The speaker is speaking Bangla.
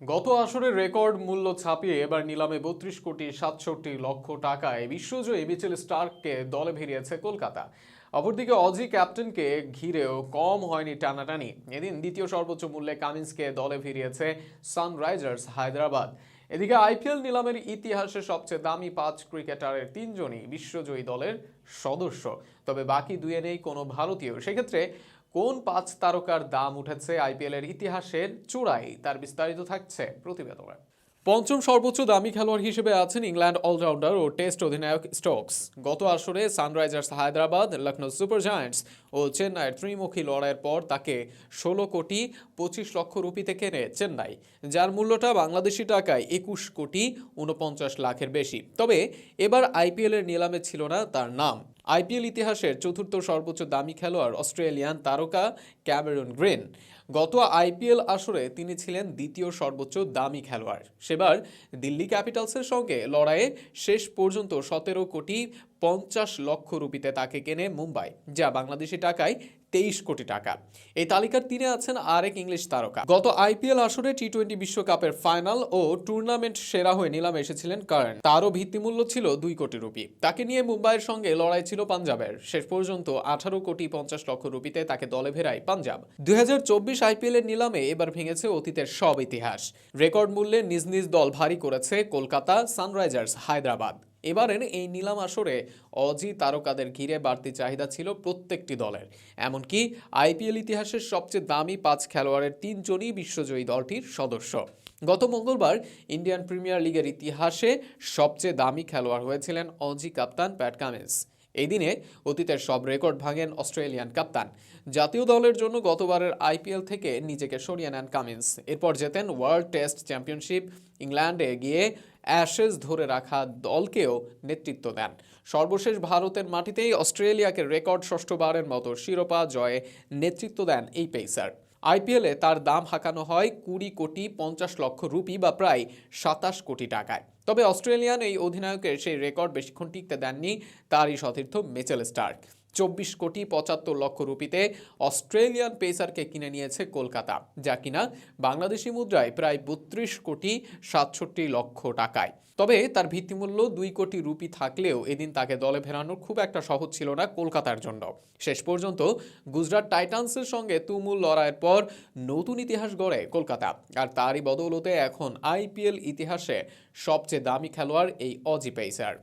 গত আসরের রেকর্ড মূল্য ছাপিয়ে এবার নিলামে বত্রিশ কোটি সাতষট্টি লক্ষ টাকায় বিশ্বজয়ী মিচেল স্টার্ককে দলে ভিড়িয়েছে কলকাতা। অপরদিকে অজি ক্যাপ্টেনকে ঘিরেও কম হয়নি টানাটানি। এদিন দ্বিতীয় সর্বোচ্চ মূল্যে কামিন্সকে দলে ভিড়িয়েছে সানরাইজার্স হায়দ্রাবাদ। এদিকে আইপিএল নিলামের ইতিহাসে সবচেয়ে দামি পাঁচ ক্রিকেটারের তিনজনই বিশ্বজয়ী দলের সদস্য। তবে বাকি দুয়ে নেই কোনো ভারতীয়। সেক্ষেত্রে কোন পাঁচ তারকার দাম উঠেছে আইপিএলের ইতিহাসের চূড়ায়? তার বিস্তারিত থাকছে প্রতিবেদনে। পঞ্চম সর্বোচ্চ দামি খেলোয়াড় হিসেবে আছেন ইংল্যান্ড অলরাউন্ডার ও টেস্ট অধিনায়ক স্টোকস। গত আসরে Sunrisers Hyderabad Lucknow Super Giants ও চেন্নাইয়ের ত্রিমুখী লড়াইয়ের পর তাকে ষোলো কোটি পঁচিশ লক্ষ রুপিতে কেনে চেন্নাই, যার মূল্যটা বাংলাদেশি টাকায় একুশ কোটি উনপঞ্চাশ লাখের বেশি। তবে এবার আইপিএল এর নিলামে ছিল না তার নাম। আইপিএল ইতিহাসের চতুর্থ সর্বোচ্চ দামি খেলোয়াড় অস্ট্রেলিয়ান তারকা ক্যামেরন গ্রিন। গত আইপিএল আসরে তিনি ছিলেন দ্বিতীয় সর্বোচ্চ দামি খেলোয়াড়। সেবার দিল্লি ক্যাপিটালসের সঙ্গে লড়াইয়ে শেষ পর্যন্ত সতেরো কোটি পঞ্চাশ লক্ষ রুপিতে তাকে কেনে মুম্বাই, যা বাংলাদেশি টাকায় তেইশ কোটি টাকা। এই তালিকার তীরে আছেন আরেক ইংলিশ তারকা। গত আইপিএল আসরে টি টোয়েন্টি বিশ্বকাপের ফাইনাল ও টুর্নামেন্ট সেরা হয়ে নিলামে এসেছিলেন কার্ন। তারও ভিত্তিমূল্য ছিল দুই কোটি রুপি। তাকে নিয়ে মুম্বাইয়ের সঙ্গে লড়াই ছিল পাঞ্জাবের। শেষ পর্যন্ত আঠারো কোটি পঞ্চাশ লক্ষ রুপিতে তাকে দলে ভেরায় পাঞ্জাব। দুই হাজার চব্বিশ আইপিএল এর নিলামে এবার ভেঙেছে অতীতের সব ইতিহাস। রেকর্ড মূল্যে নিজ নিজ দল ভারী করেছে কলকাতা সানরাইজার্স, হায়দ্রাবাদ। এবারের এই নিলাম আসরে অজি তারকাদের ঘিরে বাড়তি চাহিদা ছিল প্রত্যেকটি দলের। এমনকি আইপিএল ইতিহাসের সবচেয়ে দামি পাঁচ খেলোয়াড়ের তিনজনই বিশ্বজয়ী দলটির সদস্য। গত মঙ্গলবার ইন্ডিয়ান প্রিমিয়ার লিগের ইতিহাসে সবচেয়ে দামি খেলোয়াড় হয়েছিলেন অজি কাপ্তান প্যাট কামিন্স। এই দিনে অতীতের সব রেকর্ড ভাঙেন অস্ট্রেলিয়ান কাপ্তান। জাতীয় দলের জন্য গতবারের আইপিএল থেকে নিজেকে সরিয়ে নেন কামিন্স। এরপর জেতেন ওয়ার্ল্ড টেস্ট চ্যাম্পিয়নশিপ ইংল্যান্ডে গিয়ে অ্যাশেজ ধরে রাখা দলকেও নেতৃত্ব দেন। সর্বশেষ ভারতের মাটিতেই অস্ট্রেলিয়াকে রেকর্ড ষষ্ঠবারের মতো শিরোপা জয়ে নেতৃত্ব দেন এই পেসার। আইপিএলে তার দাম হাঁকানো হয় কুড়ি কোটি পঞ্চাশ লক্ষ রুপি বা প্রায় সাতাশ কোটি টাকায়। তবে অস্ট্রেলিয়ান এই অধিনায়কের সেই রেকর্ড বেশিক্ষণ টিকতে দেননি তারই সতীর্থ মেচেল স্টার্ক। চব্বিশ কোটি পঁচাত্তর লক্ষ রুপিতে অস্ট্রেলিয়ান পেসারকে কিনে নিয়েছে কলকাতা, যা কিনা বাংলাদেশি মুদ্রায় প্রায় বত্রিশ কোটি সাতষট্টি লক্ষ টাকায়। তবে তার ভিত্তিমূল্য দুই কোটি রুপি থাকলেও এদিন তাকে দলে ফেরানো খুব একটা সহজ ছিল না কলকাতার জন্য। শেষ পর্যন্ত গুজরাট টাইটান্সের সঙ্গে তুমুল লড়াইয়ের পর নতুন ইতিহাস গড়ে কলকাতা, আর তারই বদৌলতে এখন আইপিএল ইতিহাসে সবচেয়ে দামি খেলোয়াড় এই অজি পেসার।